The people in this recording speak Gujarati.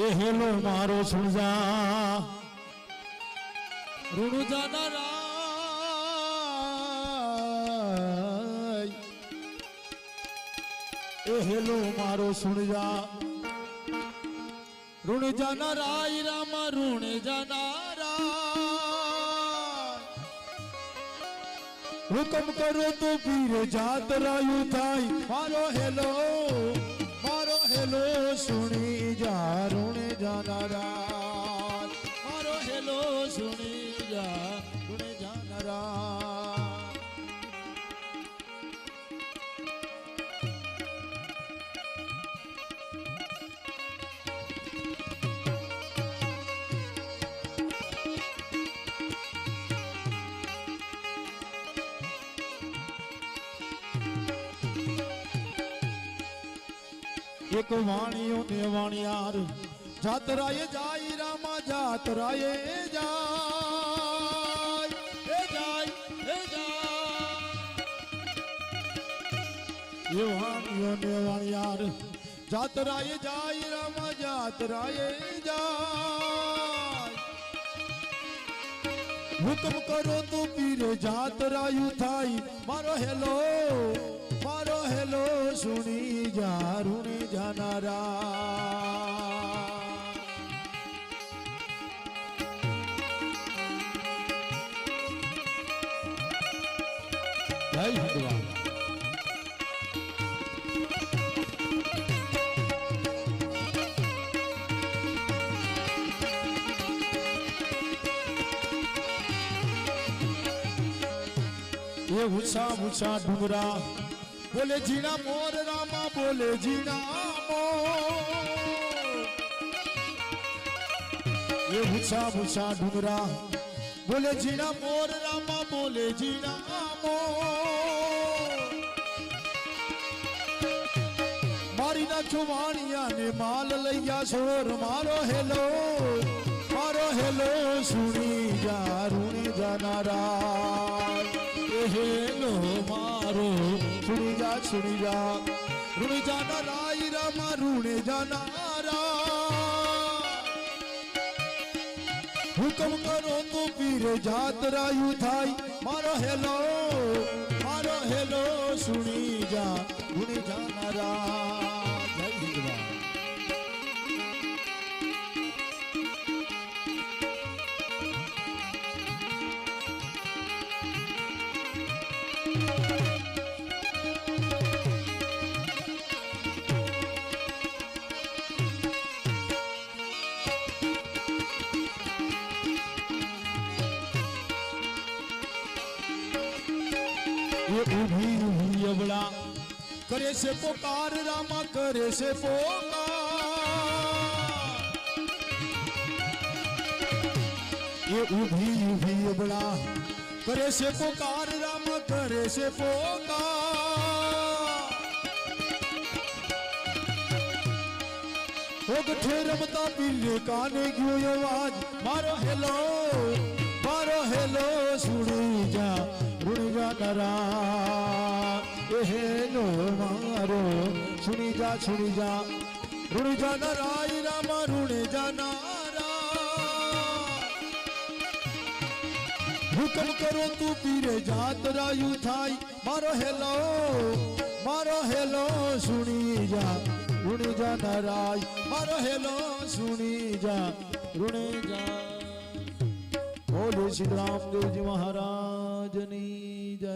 એ હેલો મારો સુન જા ઋણજન રાય એ હેલો મારો સુન જા ઋણજન રાય રામ ઋણજન રાય હું તમ કરું તો વીર જાત રાયું થાય મારો hello hello, Suni, Jarun, Jarun, Jarun, Jarun, Jarun, Jarun, Jarun, एक वाणी उन्हें वाणी यार जातरा ये जाई रामा जातरा ये जाई ये जाई ये जाई ये रामा जातरा ये करो तू तो पीरे जातरा थाई मारो हेलो मारो हेलो सुनी जा જય ભગવાન એ ઊંચા ઊંચા ડુંગરા બોલે જીણા મોર રામા બોલે જીણા મોર એ ઊંચા বলেছি না মোর রামা বলেছি রাম મારી ના છુવાણિયા ને માલ લઈયા સોર મારો હેલો મારો હેલો સુણી જા રૂણી જાનારા એ હેલો મારો સુણી જા સુણી જા રૂણી જાનારા ઈરા માં રૂણે જાનારા હુકમ કરો તો પીર જાત રાયું થાય મારો હેલો મારો હેલો સુણી જા ગુણી જાનારા જય Thank you. ये उभी उभी अबड़ा करे से पुकार रामा करे से पुकार ये उभी उभी अबड़ा करे से पुकार रामा करे से पुकार ओ गठे रमता पिल्ले काने क्यों आवाज मारो हेलो मारो हेलो सुनी जा નરા એનો મારો સુણી જા સુણી જા ઋણ જા નરા રામા ઋણ જા નારા હુકમ કરો તું પીરે જાત રાયું થાય મારો હેલો મારો હેલો સુણી જા ઋણ જા નરાય મારો હેલો સુણી જા ઋણ જા જય શ્રી રામદેવજી મહારાજની જય